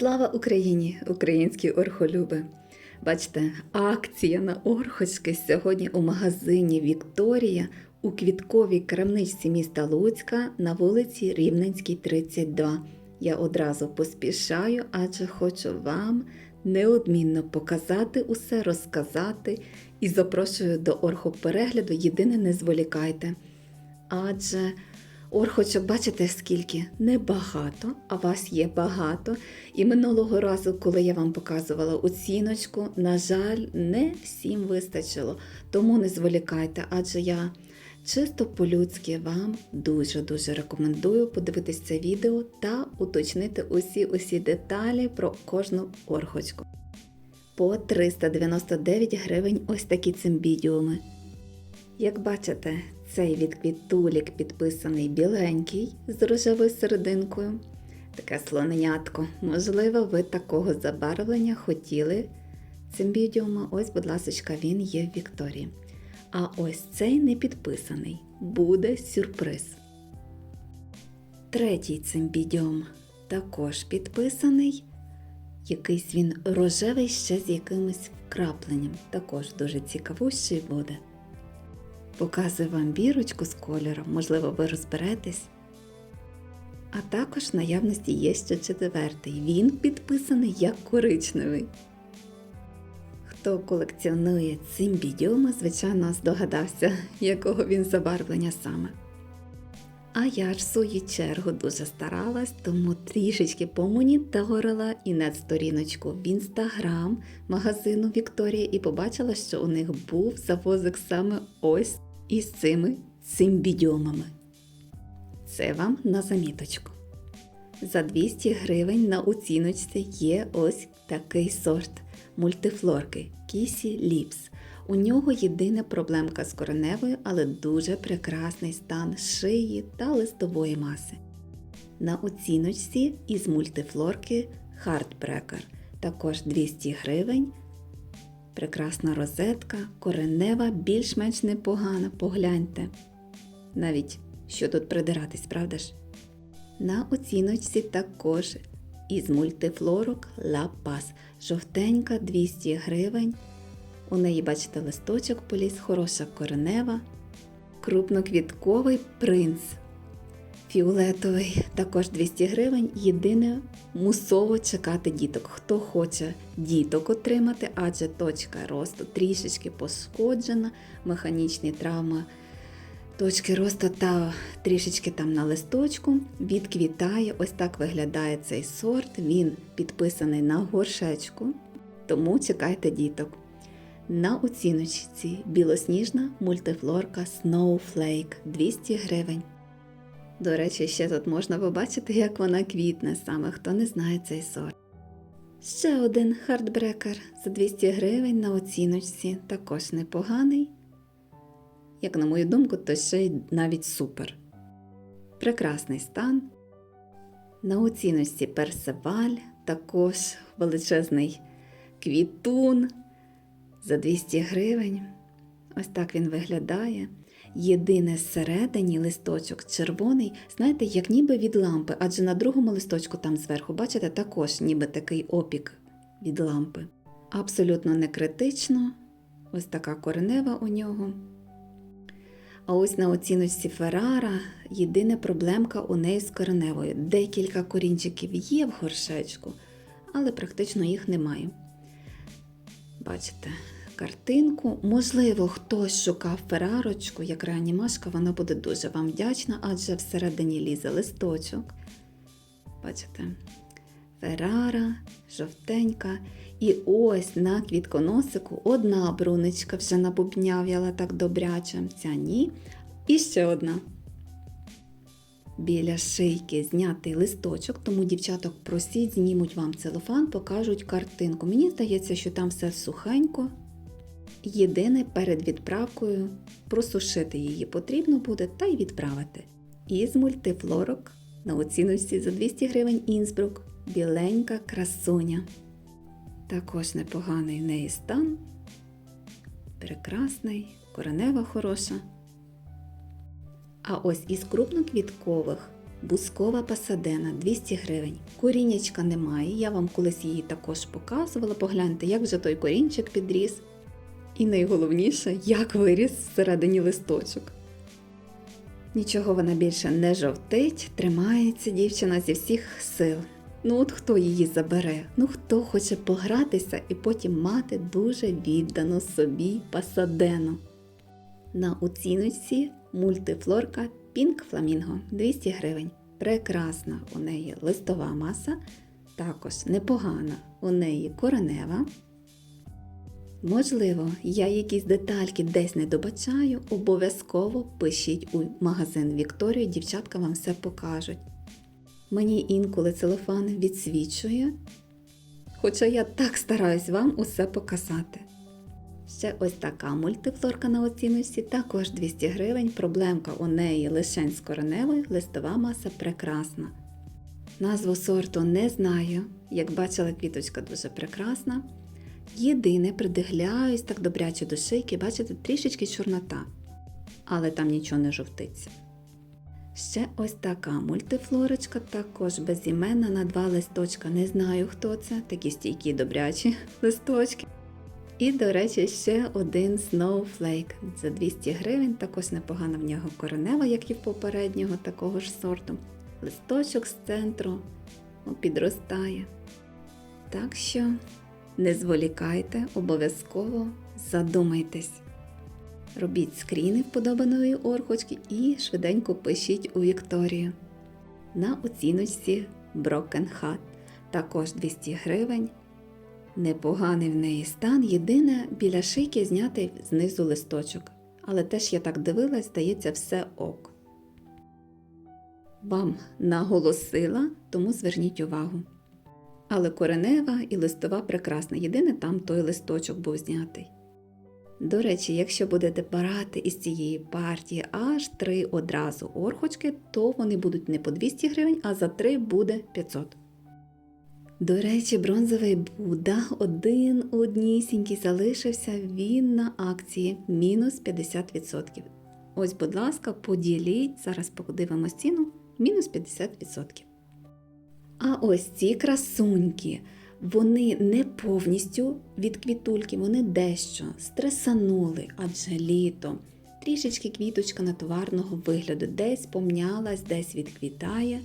Слава Україні, українські орхолюби! Бачите, акція на орхочки сьогодні у магазині Вікторія у квітковій крамничці міста Луцька на вулиці Рівненській, 32. Я одразу поспішаю, адже хочу вам неодмінно показати усе, розказати і запрошую до орхоперегляду. Єдине, не зволікайте. Адже орхочок, бачите, скільки? Небагато, а вас є багато. І минулого разу, коли я вам показувала оціночку, на жаль, не всім вистачило. Тому не зволікайте, адже я чисто по-людськи вам дуже-дуже рекомендую подивитись це відео та уточнити усі усі деталі про кожну орхочку. По 399 гривень ось такі цимбідіуми. Як бачите, цей від квітулік підписаний біленький з рожевою серединкою. Таке слоненятко. Можливо, ви такого забарвлення хотіли цим цимбідіума. Ось, будь ласка, він є в Вікторії. А ось цей не підписаний. Буде сюрприз. Третій цимбідіум також підписаний. Якийсь він рожевий ще з якимось вкрапленням. Також дуже цікавущий буде. Показую вам бірочку з кольором, можливо, ви розберетесь. А також в наявності є ще четвертий. Він підписаний як коричневий. Хто колекціонує цимбідіума, звичайно, здогадався, якого він забарвлення саме. А я ж в свою чергу дуже старалась, тому трішечки помоніторила і на сторіночку в інстаграм магазину Вікторія і побачила, що у них був завозик саме ось із цими цимбідіумами. Це вам на заміточку. За 200 гривень на оціночці є ось такий сорт мультифлорки Кісі Ліпс. У нього єдина проблемка з кореневою, але дуже прекрасний стан шиї та листової маси. На оціночці із мультифлорки Heartbreaker також 200 гривень. Прекрасна розетка, коренева, більш-менш непогана, погляньте. Навіть що тут придиратись, правда ж? На оціночці також із мультифлорок Paz. Жовтенька 200 гривень. У неї, бачите, листочок поліз, хороша коренева. Крупноквітковий принц. Фіолетовий також 200 гривень. Єдине мусово чекати діток. Хто хоче діток отримати, адже точка росту трішечки пошкоджена, механічні травми точки росту та трішечки там на листочку відквітає. Ось так виглядає цей сорт. Він підписаний на горшечку, тому чекайте діток. На оціночці білосніжна мультифлорка Snowflake 200 гривень. До речі, ще тут можна побачити, як вона квітне, саме хто не знає цей сорт. Ще один хардбрекер за 200 гривень на оціночці, також непоганий. Як на мою думку, то ще й навіть супер. Прекрасний стан. На оціночці персеваль, також величезний квітун за 200 гривень. Ось так він виглядає. Єдине всередині листочок червоний, знаєте, як ніби від лампи, адже на другому листочку там зверху, бачите, також ніби такий опік від лампи. Абсолютно не критично. Ось така коренева у нього. А ось на оціночці Феррара єдина проблемка у неї з кореневою. Декілька корінчиків є в горшечку, але практично їх немає. Бачите, картинку. Можливо, хтось шукав ферарочку, як реанімашка, вона буде дуже вам вдячна, адже всередині лізе листочок. Бачите? Феррара, жовтенька. І ось на квітконосику одна бруничка вже набубняв'яла так добряче, ця ні. І ще одна. Біля шийки знятий листочок, тому дівчаток просіть, знімуть вам целофан, покажуть картинку. Мені здається, що там все сухенько. Єдине перед відправкою просушити її потрібно буде та й відправити. Із мультифлорок на оцінності за 200 гривень Інсбрук біленька красуня. Також непоганий в неї стан. Прекрасний, коренева хороша. А ось із крупноквіткових Бускова пасадена 200 гривень. Корінячка немає, я вам колись її також показувала. Погляньте, як вже той корінчик підріс. І найголовніше, як виріс всередині листочок. Нічого вона більше не жовтить, тримається дівчина зі всіх сил. Ну от хто її забере? Ну хто хоче погратися і потім мати дуже віддану собі пасадену. На оціночці мультифлорка Pink Flamingo 200 гривень. Прекрасна у неї листова маса, також непогана у неї коренева. Можливо, я якісь детальки десь не добачаю, обов'язково пишіть у магазин Вікторію, дівчатка вам все покажуть. Мені інколи целофан відсвічує, хоча я так стараюсь вам усе показати. Ще ось така мультифлорка на оціночці, також 200 гривень. Проблемка у неї лишень з кореневою, листова маса прекрасна. Назву сорту не знаю. Як бачила, квіточка дуже прекрасна. Єдине, придивляюсь так добряче до шийки, бачите, трішечки чорнота, але там нічого не жовтиться. Ще ось така мультифлорочка, також безіменна на два листочка. Не знаю, хто це, такі стійкі добрячі листочки. І, до речі, ще один Snowflake за 200 гривень, також непогана в нього коренева, як і в попереднього такого ж сорту. Листочок з центру підростає. Так що не зволікайте, обов'язково задумайтесь. Робіть скріни вподобаної орхочки і швиденько пишіть у Вікторію. На оціночці Broken Hat також 200 гривень. Непоганий в неї стан, єдине біля шийки знятий знизу листочок. Але теж я так дивилась, здається, все ок. Вам наголосила, тому зверніть увагу. Але коренева і листова прекрасна. Єдине там той листочок був знятий. До речі, якщо будете брати із цієї партії аж три одразу орхочки, то вони будуть не по 200 гривень, а за три буде 500. До речі, бронзовий Будда один однісінький залишився він на акції мінус 50%. Ось, будь ласка, поділіть, зараз подивимось ціну, мінус 50%. А ось ці красуньки, вони не повністю від квітульки, вони дещо стресанули, адже літо. Трішечки квіточка натоварного вигляду десь помнялась, десь відквітає.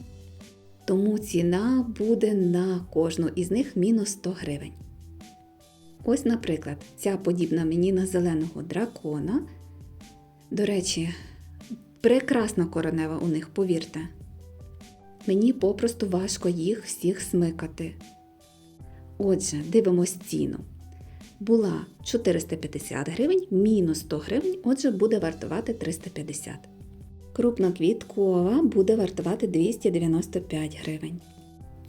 Тому ціна буде на кожну із них мінус 100 гривень. Ось, наприклад, ця подібна мені на зеленого дракона. До речі, прекрасна коронева у них, повірте. Мені попросту важко їх всіх смикати. Отже, дивимось ціну. Була 450 гривень, мінус 100 гривень, отже, буде вартувати 350. Крупноквіткова буде вартувати 295 гривень.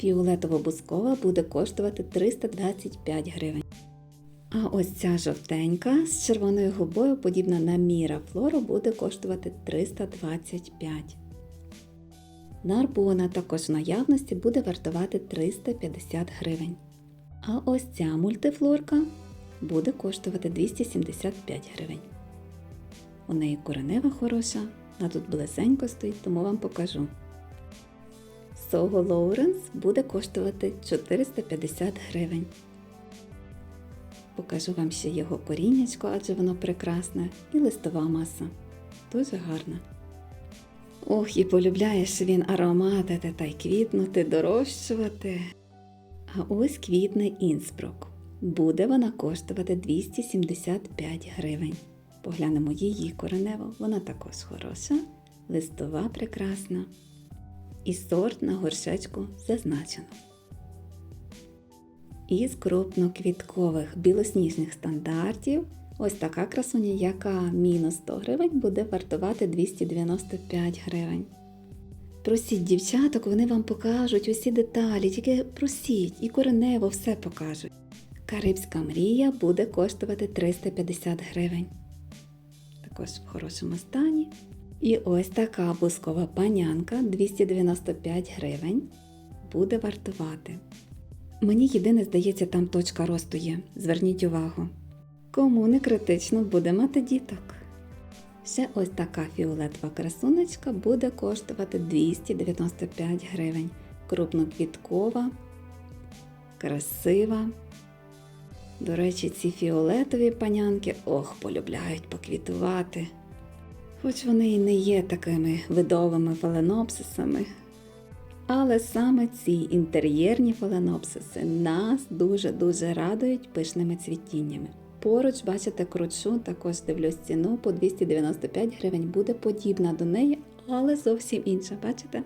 Фіолетово-бускова буде коштувати 325 гривень. А ось ця жовтенька з червоною губою, подібна на Міра Флору, буде коштувати 325. Нарбона також в наявності буде вартувати 350 гривень. А ось ця мультифлорка буде коштувати 275 гривень. У неї коренева хороша, вона тут близенько стоїть, тому вам покажу. Сого Лоуренс буде коштувати 450 гривень. Покажу вам ще його коріннячко, адже воно прекрасне, і листова маса. Дуже гарна. Ох, і полюбляєш він аромати та й квітнути, дорощувати. А ось квітне інспрук. Буде вона коштувати 275 гривень. Поглянемо її коренево, вона також хороша, листова прекрасна. І сорт на горшечку зазначено. Із крупноквіткових білосніжних стандартів ось така красуня, яка мінус 100 гривень буде вартувати 295 гривень. Просіть дівчаток, вони вам покажуть усі деталі, тільки просіть і коренево все покажуть. Карибська мрія буде коштувати 350 гривень. Також в хорошому стані. І ось така бускова панянка 295 гривень буде вартувати. Мені єдине здається, там точка росту є. Зверніть увагу. Кому не критично буде мати діток. Ще ось така фіолетова красунечка буде коштувати 295 гривень. Крупноквіткова, красива. До речі, ці фіолетові панянки ох, полюбляють поквітувати. Хоч вони і не є такими видовими фаленопсисами. Але саме ці інтер'єрні фаленопсиси нас дуже-дуже радують пишними цвітіннями. Поруч, бачите, кручу, також дивлюсь ціну по 295 гривень, буде подібна до неї, але зовсім інша, бачите?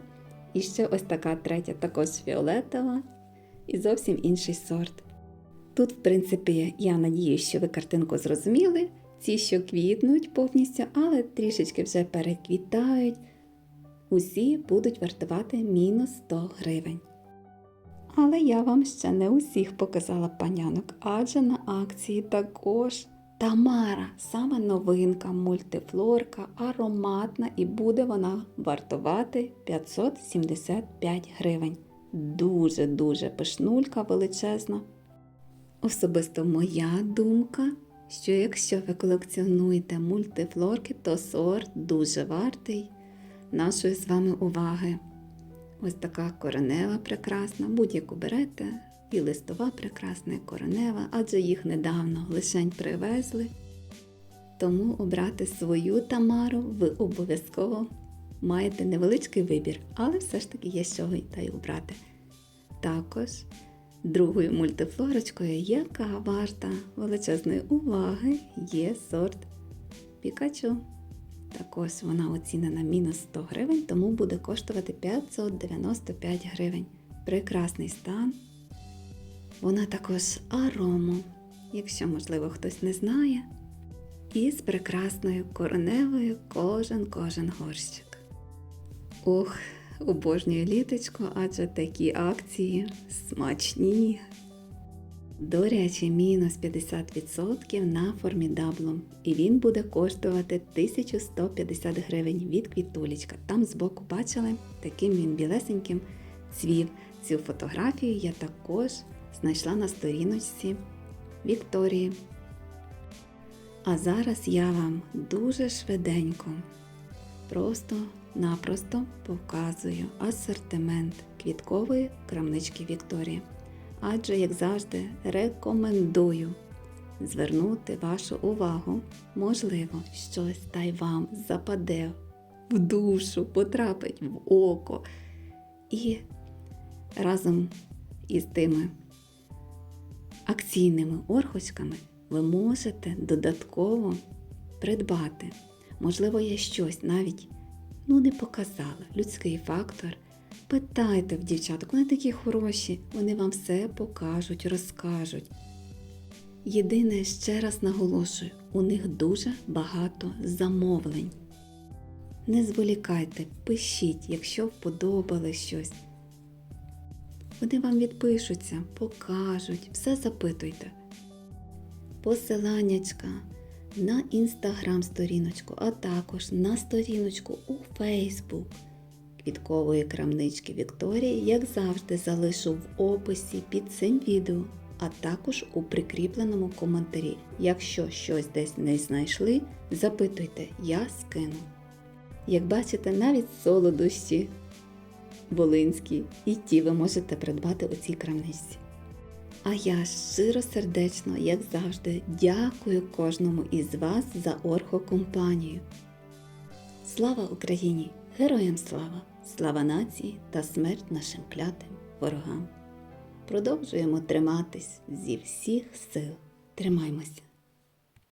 І ще ось така третя, також фіолетова і зовсім інший сорт. Тут, в принципі, я надію, що ви картинку зрозуміли. Ці, що квітнуть повністю, але трішечки вже переквітають. Усі будуть вартувати мінус 100 гривень. Але я вам ще не усіх показала панянок, адже на акції також Тамара, саме новинка, мультифлорка, ароматна і буде вона вартувати 575 гривень. Дуже-дуже пишнулька величезна. Особисто моя думка, що якщо ви колекціонуєте мультифлорки, то сорт дуже вартий нашої з вами уваги. Ось така коренева прекрасна, будь-яку берете, і листова прекрасна, і коренева, адже їх недавно лишень привезли. Тому обрати свою тамару ви обов'язково маєте невеличкий вибір, але все ж таки є з чого та й обрати. Також другою мультифлорочкою, яка варта величезної уваги, є сорт Пікачу. Також вона оцінена мінус 100 гривень, тому буде коштувати 595 гривень. Прекрасний стан. Вона також арому, якщо, можливо, хтось не знає. І з прекрасною короневою кожен кожен горщик. Ох, обожнюю літочку, адже такі акції смачні. До речі, мінус 50% на формідаблум. І він буде коштувати 1150 гривень від квітулечка. Там збоку бачили, таким він білесеньким цвів. Цю фотографію я також знайшла на сторіночці Вікторії. А зараз я вам дуже швиденько, просто-напросто показую асортимент квіткової крамнички Вікторії адже, як завжди, рекомендую звернути вашу увагу, можливо, щось та й вам западе в душу, потрапить в око. І разом із тими акційними орхочками ви можете додатково придбати. Можливо, я щось навіть ну, не показала, людський фактор. Питайте в дівчаток, вони такі хороші, вони вам все покажуть, розкажуть. Єдине, ще раз наголошую, у них дуже багато замовлень. Не зволікайте, пишіть, якщо вподобали щось. Вони вам відпишуться, покажуть, все запитуйте. Посиланнячка на інстаграм-сторіночку, а також на сторіночку у Фейсбук квіткової крамнички Вікторії, як завжди, залишу в описі під цим відео, а також у прикріпленому коментарі. Якщо щось десь не знайшли, запитуйте, я скину. Як бачите, навіть солодощі волинські, і ті ви можете придбати у цій крамничці. А я щиро сердечно, як завжди, дякую кожному із вас за орхокомпанію. Слава Україні! Героям слава! Слава нації та смерть нашим клятим ворогам. Продовжуємо триматись зі всіх сил. Тримаймося!